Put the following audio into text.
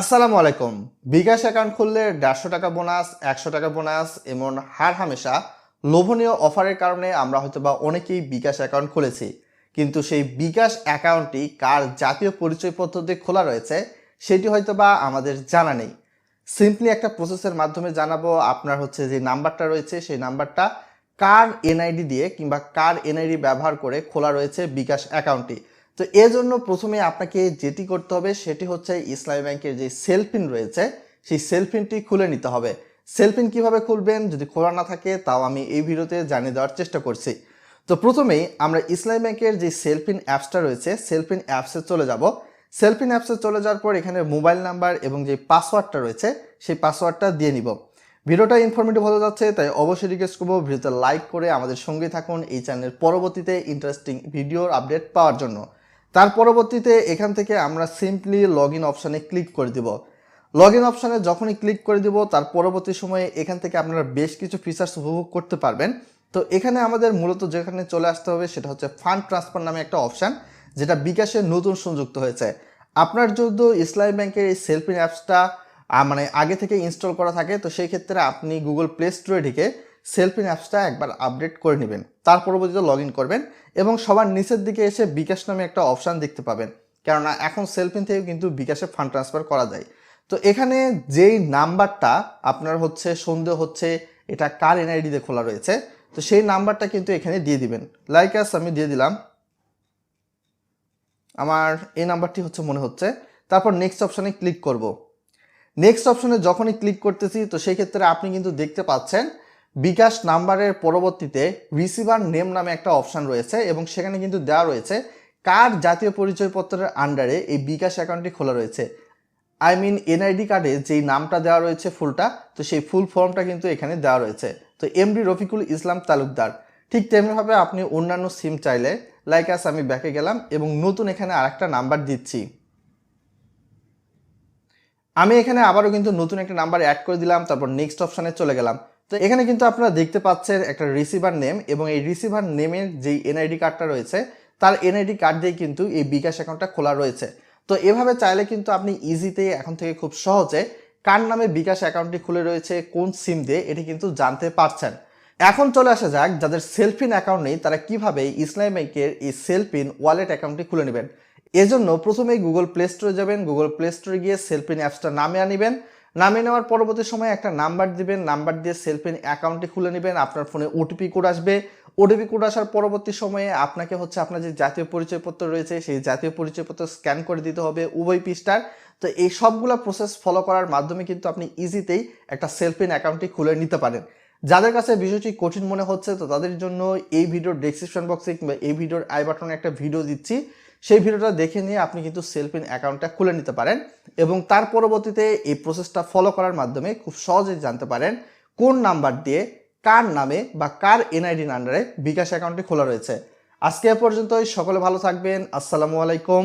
আসসালামু আলাইকুম। বিকাশ অ্যাকাউন্ট খুললে দেড়শো টাকা বোনাস, একশো টাকা বোনাস এমন হার হামেশা লোভনীয় অফারের কারণে আমরা হয়তো বা অনেকেই বিকাশ অ্যাকাউন্ট খুলেছি। কিন্তু সেই বিকাশ অ্যাকাউন্টটি কার জাতীয় পরিচয়পত্র দিয়ে খোলা রয়েছে, সেটি হয়তো বা আমাদের জানা নেই। সিম্পলি একটা প্রসেসের মাধ্যমে জানাব আপনার হচ্ছে যে নাম্বারটা রয়েছে, সেই নাম্বারটা কার এনআইডি দিয়ে কিংবা কার এনআইডি ব্যবহার করে খোলা রয়েছে বিকাশ অ্যাকাউন্টটি। তো এজন্য প্রথমে আপনাকে যেটি করতে হবে, সেটি হচ্ছে ইসলামী ব্যাংকের যে সেলফিন রয়েছে, সেই সেলফিনটি খুলে নিতে হবে। সেলফিন কীভাবে খুলবেন? যদি খোলা না থাকে, তাও আমি এই ভিডিওতে জানিয়ে দেওয়ার চেষ্টা করছি। তো প্রথমেই আমরা ইসলামী ব্যাংকের যে সেলফিন অ্যাপসটা রয়েছে, সেলফিন অ্যাপসে চলে যাব। সেলফিন অ্যাপসে চলে যাওয়ার পর এখানে মোবাইল নাম্বার এবং যে পাসওয়ার্ডটা রয়েছে, সেই পাসওয়ার্ডটা দিয়ে নিব। ভিডিওটা ইনফরমেটিভ হতে যাচ্ছে, তাই অবশ্যই রিকোয়েস্ট করব ভিডিওতে লাইক করে আমাদের সঙ্গে থাকুন এই চ্যানেলের পরবর্তীতে ইন্টারেস্টিং ভিডিওর আপডেট পাওয়ার জন্য। তার পরবর্তীতে এখান থেকে আমরা সিম্পলি লগ ইন অপশানে ক্লিক করে দিব। লগ ইন অপশানে যখনই ক্লিক করে দিব, তার পরবর্তী সময়ে এখান থেকে আপনারা বেশ কিছু ফিচার্স উপভোগ করতে পারবেন। তো এখানে আমাদের মূলত যেখানে চলে আসতে হবে, সেটা হচ্ছে ফান্ড ট্রান্সফার নামে একটা অপশান যেটা বিকাশে নতুন সংযুক্ত হয়েছে। আপনার যদি ইসলামী ব্যাংকের এই সেলফিন অ্যাপসটা মানে আগে থেকে ইনস্টল করা থাকে, তো সেই ক্ষেত্রে আপনি গুগল প্লে স্টোরে ঢুকে সেলফিন অ্যাপসটা একবার আপডেট করে নেবেন। তার পরবর্তীতে লগ করবেন এবং সবার নিচের দিকে এসে বিকাশ নামে একটা অপশান দেখতে পাবেন। কেননা এখন সেলফিন থেকে কিন্তু বিকাশে ফান্ড ট্রান্সফার করা যায়। তো এখানে যেই নাম্বারটা আপনার হচ্ছে, সন্দেহ হচ্ছে, এটা কার এনআইডিতে খোলা রয়েছে, তো সেই নাম্বারটা কিন্তু এখানে দিয়ে দিবেন। লাইক আস আমি দিয়ে দিলাম। আমার এই নাম্বারটি হচ্ছে মনে হচ্ছে। তারপর নেক্সট অপশানে ক্লিক করব। নেক্সট অপশানে যখনই ক্লিক করতেছি, তো সেই ক্ষেত্রে আপনি কিন্তু দেখতে পাচ্ছেন বিকাশ নাম্বারের পরবর্তীতে রিসিভার নেম নামে একটা অপশান রয়েছে এবং সেখানে কিন্তু দেওয়া রয়েছে কার জাতীয় পরিচয়পত্রের আন্ডারে এই বিকাশ অ্যাকাউন্টটি খোলা রয়েছে। আই মিন এনআইডি কার্ডে যেই নামটা দেওয়া রয়েছে ফুলটা, তো সেই ফুল ফর্মটা কিন্তু এখানে দেওয়া রয়েছে। তো এমডি রফিকুল ইসলাম তালুকদার, ঠিক তেমনিভাবে আপনি অন্যান্য সিম চাইলে লাইক আস আমি ব্যাকে গেলাম এবং নতুন এখানে আরেকটা নাম্বার দিচ্ছি। আমি এখানে আবারও কিন্তু নতুন একটা নাম্বার অ্যাড করে দিলাম, তারপর নেক্সট অপশানে চলে গেলাম। তো এখানে কিন্তু আপনারা দেখতে পাচ্ছেন একটা রিসিভার নেম এবং এই রিসিভার নেমের যেই এনআইডি কার্ডটা রয়েছে, তার এনআইডি কার্ড দিয়ে কিন্তু এই বিকাশ অ্যাকাউন্টটা খোলা রয়েছে। তো এভাবে চাইলে কিন্তু আপনি ইজিতে এখন থেকে খুব সহজে কার নামে বিকাশ অ্যাকাউন্টটি খুলে রয়েছে, কোন সিম দিয়ে, এটি কিন্তু জানতে পারছেন। এখন চলে আসা যাক যাদের সেলফিন অ্যাকাউন্ট নেই, তারা কীভাবে ইসলামী ব্যাংকের এই সেলফিন ওয়ালেট অ্যাকাউন্টটি খুলে নেবেন। এজন্য প্রথমেই গুগল প্লে স্টোরে যাবেন গুগল প্লে স্টোরে গিয়ে সেলফিন অ্যাপসটা নামে আনিবেন। নামিয়ে নেওয়ার পরবর্তী সময় একটা নাম্বার দিবেন, নাম্বার দিয়ে সেলফিন অ্যাকাউন্টটি খুলে নেবেন, আপনার ফোনে ওটিপি কোড আসবে। ওটিপি কোড আসার পরবর্তী সময়ে আপনাকে হচ্ছে আপনার যে জাতীয় পরিচয়পত্র রয়েছে, সেই জাতীয় পরিচয়পত্র স্ক্যান করে দিতে হবে উভয় পৃষ্ঠার। তো এই সবগুলো প্রসেস ফলো করার মাধ্যমে কিন্তু আপনি ইজিতেই একটা সেলফিন অ্যাকাউন্টটি খুলে নিতে পারেন। যাদের কাছে বিষয়টি কঠিন মনে হচ্ছে, তো তাদের জন্য এই ভিডিওর ডেসক্রিপশন বক্সে কিংবা এই ভিডিওর আই বাটনে একটা ভিডিও দিচ্ছি। সেই ভিডিওটা দেখে নিয়ে আপনি কিন্তু সেলফিন অ্যাকাউন্টটা খুলে নিতে পারেন এবং তার পরবর্তীতে এই প্রসেসটা ফলো করার মাধ্যমে খুব সহজেই জানতে পারেন কোন নাম্বার দিয়ে কার নামে বা কার এনআইডি আন্ডারে বিকাশ অ্যাকাউন্টটি খোলা রয়েছে। আজকে পর্যন্তই, সকলে ভালো থাকবেন, আসসালামু আলাইকুম।